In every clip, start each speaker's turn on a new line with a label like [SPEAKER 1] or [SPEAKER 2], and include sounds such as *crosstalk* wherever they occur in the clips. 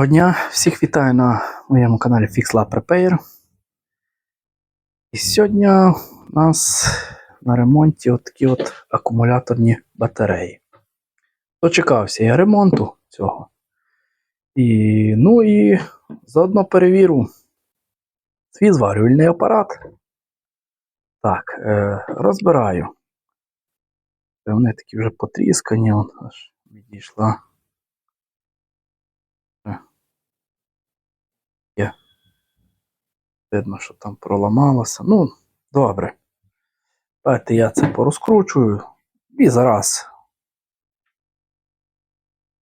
[SPEAKER 1] Доброго дня! Всіх вітаю на моєму каналі FixLab Repair. І сьогодні у нас на ремонті от такі от акумуляторні батареї. Дочекався я ремонту цього. І, ну і заодно перевірю свій зварювальний апарат. Так, е, розбираю. Вони такі вже потріскані, он аж відійшла. Видно, що там проламалося. Ну, добре. Давайте я це порозкручую. І зараз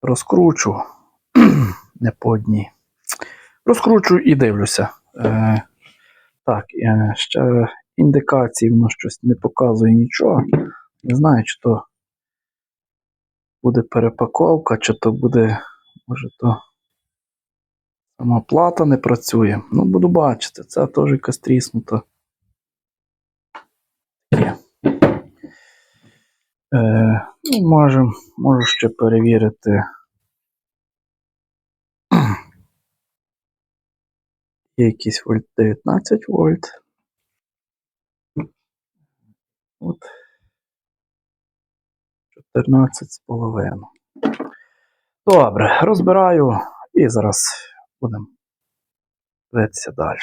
[SPEAKER 1] розкручу. *clears throat* Не по одній. Розкручую і дивлюся. Е, так, е, ще індикації воно щось не показує нічого. Не знаю, чи то буде перепаковка, чи то буде, може, то сама плата не працює. Ну, буду бачити, це теж якась тріснута. Є. Е, ну, можем, можу ще перевірити. Є якийсь вольт 19 вольт. От 14 з половиною. Добре, розбираю і зараз будемо дивитися далі.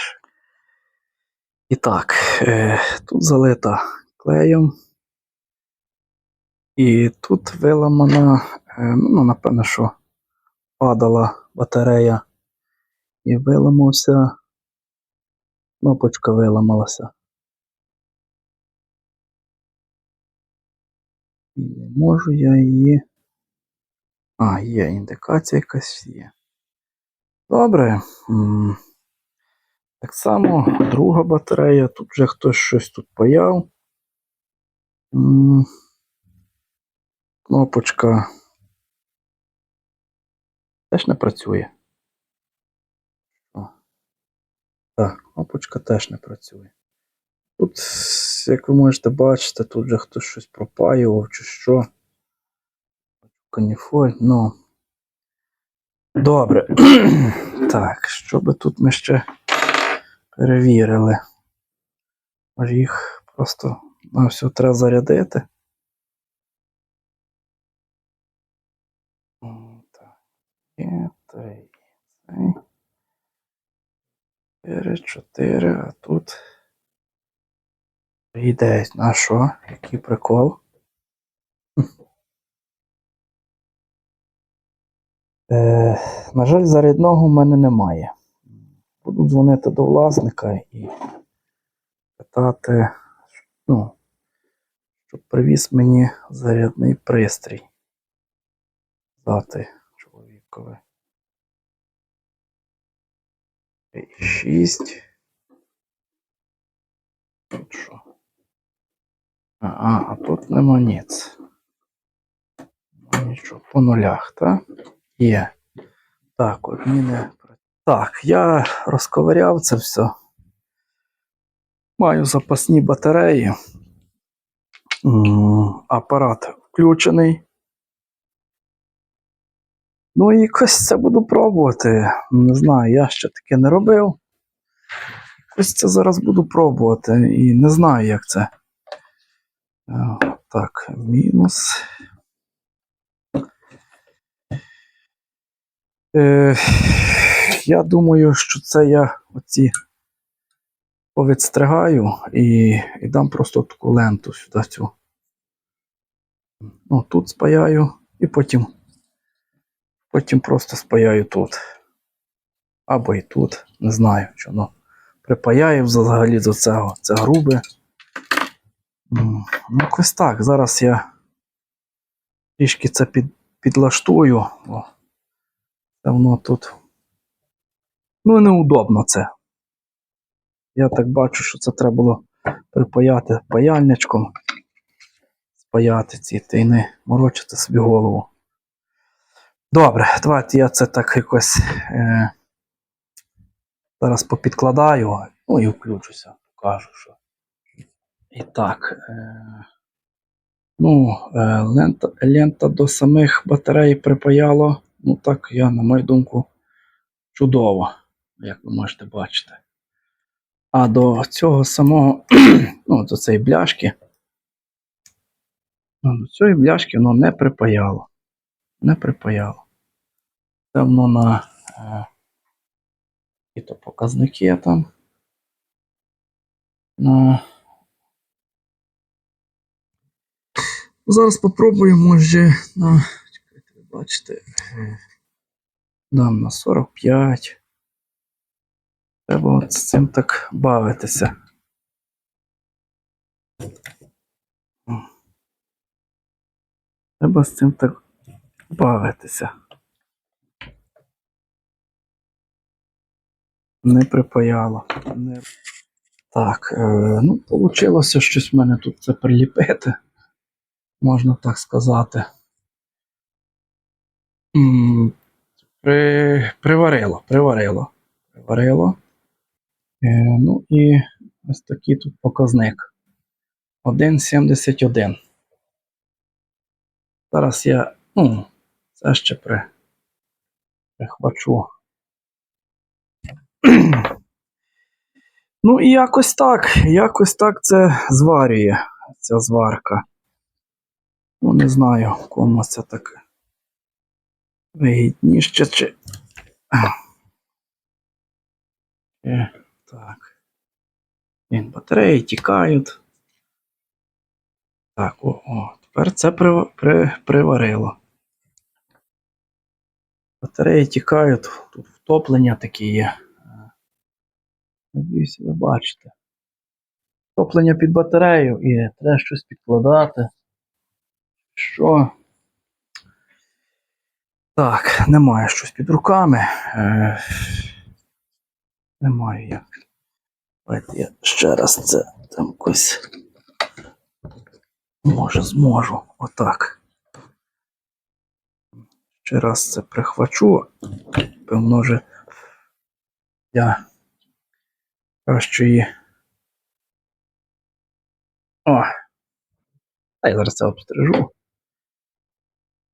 [SPEAKER 1] І так, е, тут залита клеєм. І тут виламана, е, ну, напевно, що падала батарея і виламався. Кнопочка виламалася. І не можу я її. А, є індикація якась є. Добре. Так само друга батарея. Тут вже хтось щось тут паяв. Кнопочка теж не працює. О. Так, кнопочка теж не працює. Тут, як ви можете бачити, тут вже хтось щось пропаював чи що. Каніфоль, ну. Добре. *clears throat* так, що би тут ми ще перевірили? Може їх просто на все треба зарядити. Так. І три. Цей. Чотири, чотири, а тут. Йде на що? Який прикол? Е, на жаль, зарядного в мене немає. Буду дзвонити до власника і питати, ну, щоб привіз мені зарядний пристрій. Дати чоловікові. І Шість. Тут що? А, а тут нема ніц. Нічого по нулях, так? Є. Так, одні не. Так, я розковиряв це все. Маю запасні батареї. Апарат включений. Ну і якось це буду пробувати. Не знаю, я ще таке не робив. Якось це зараз буду пробувати. І не знаю, як це. Е, Так, мінус. Е, я думаю, що це я оці повідстригаю і, і дам просто таку ленту сюди цю. Ну, тут спаяю і потім, потім просто спаяю тут. Або і тут. Не знаю, що воно припаяє взагалі до цього. Це грубе. Ну, якось так. Зараз я трішки це під, підлаштую. О, це воно тут. Ну, неудобно це. Я так бачу, що це треба було припаяти паяльничком. Спаяти ці та морочити собі голову. Добре, давайте я це так якось е, зараз попідкладаю, ну і включуся, покажу, що. І так. Е, ну, е, лента, лента до самих батарей припаяло. Ну так, я, на мою думку, чудово, як ви можете бачити. А до цього самого, *clears throat* ну, до цієї бляшки, ну, до цієї бляшки воно не припаяло. Не припаяло. Це воно на е, які-то показники там. На... Зараз попробуємо, може, на. Бачите. Дам на 45. Треба от з цим так бавитися. Треба з цим так бавитися. Не припаяло. Не... Так, е, ну, вийшло щось в мене тут це приліпити. Можна так сказати. При, приварило, приварило. Приварило. Е, ну і ось такий тут показник. 1,71. Зараз я, ну, це ще при, прихвачу. ну і якось так, якось так це зварює, ця зварка. Ну, не знаю, кому це таке вигідніше чи. Е, так. Він батареї тікають. Так, о, о, тепер це при, при, приварило. Батареї тікають, тут втоплення такі є. Е, Надіюсь, ви бачите. Втоплення під батарею і треба щось підкладати. Що? Так, немає щось під руками. Е, немає як. Давайте я ще раз це там якось. Може, зможу. Отак. Ще раз це прихвачу. Певно, вже я краще її. О! А я зараз це обстрижу.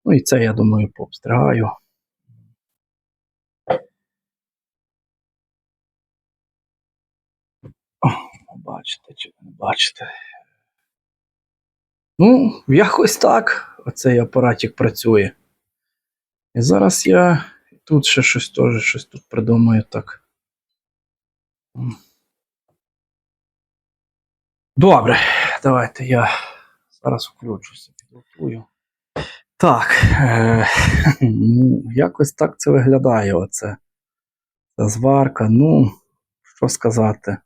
[SPEAKER 1] Ну і це, я думаю, пообстригаю. Бачите чи не бачите. Ну, якось так оцей апаратик працює. І зараз я тут ще щось теж щось тут придумаю так. Добре, давайте я зараз включуся, підготую. Так, е, *laughs* ну, якось так це виглядає. Оце. Ця зварка. Ну, що сказати.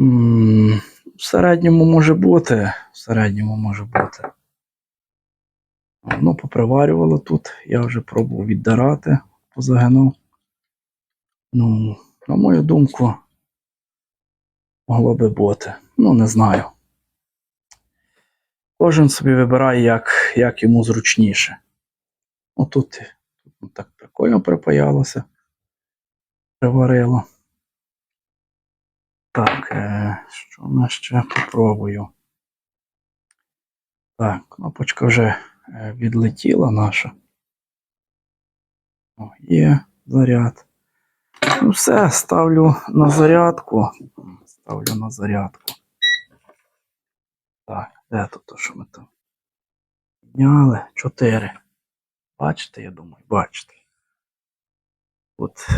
[SPEAKER 1] М, В середньому може бути. В середньому може бути. Ну, поприварювало тут. Я вже пробував віддарати позагинув. Ну, на мою думку, могло би бути. Ну, не знаю. Кожен собі вибирає, як, як йому зручніше. Отут тут так прикольно припаялося. Приварило. Так, е, що ми ще попробую? Так, кнопочка вже е, відлетіла наша. О, є заряд. Ну все, ставлю на зарядку. Ставлю на зарядку. Так, де тут то, що ми там? Підняли. Чотири. Бачите, я думаю, бачите.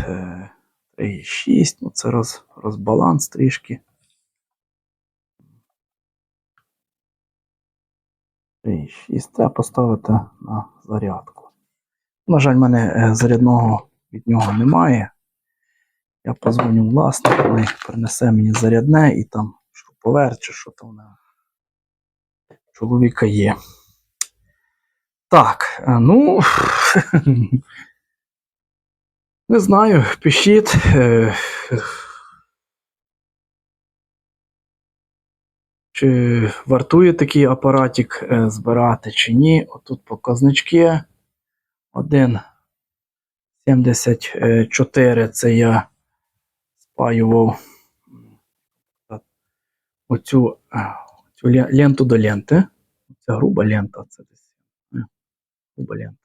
[SPEAKER 1] Е, 3,6, ну це роз, розбаланс трішки. 3,6 треба поставити на зарядку. На жаль, в мене е, зарядного від нього немає. Я позвоню власнику, вони принесе мені зарядне і там шуруповерт чи що там чоловіка є. Так, е, ну. *laughs* Не знаю, пишіть. е, Чи вартує такий апаратик е, збирати, чи ні. Отут показнички. 1,74 це я спаював оцю, ленту до ленти. Це груба лента, це десь. е, Груба лента.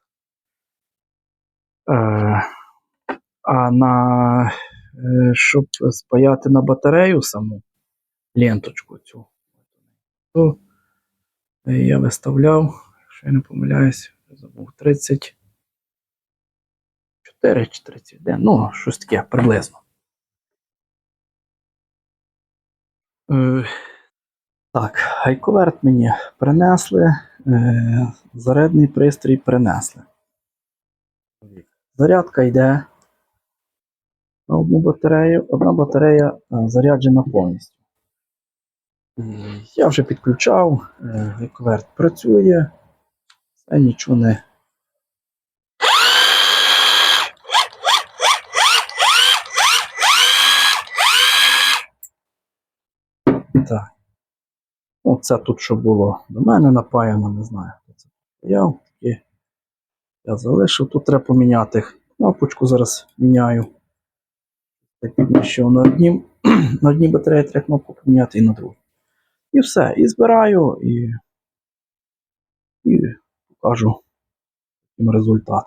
[SPEAKER 1] Е, а на, е, щоб спаяти на батарею саму ленточку цю, то я виставляв, якщо я не помиляюсь, забув 34 чи 31, ну, щось таке приблизно. Так, гайковерт мені принесли, е, зарядний пристрій принесли. Зарядка йде на одну батарею, одна батарея е, заряджена повністю. Я вже підключав, е, гайковерт працює, це нічого не. Так. Ну, це тут що було до мене напаяно, не знаю, хто це паяв. Я залишив. Тут треба поміняти кнопочку, зараз міняю. Так підміщив на одній, *clears throat* на одній батареї треба кнопку поміняти і на другій. І все. І збираю, і, і покажу їм результат.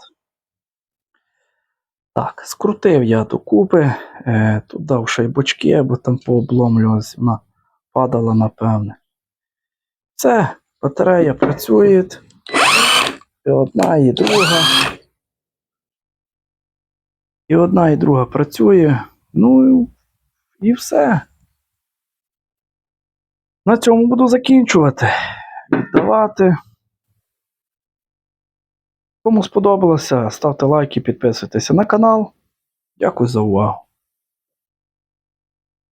[SPEAKER 1] Так, скрутив я докупи, е, тут дав ще й бочки, бо там пообломлювалась, вона падала, напевне. Це батарея працює. І одна, і друга. І одна, і друга працює. Ну і все. На цьому буду закінчувати. Віддавати. Кому сподобалося, ставте лайки, підписуйтеся на канал. Дякую за увагу.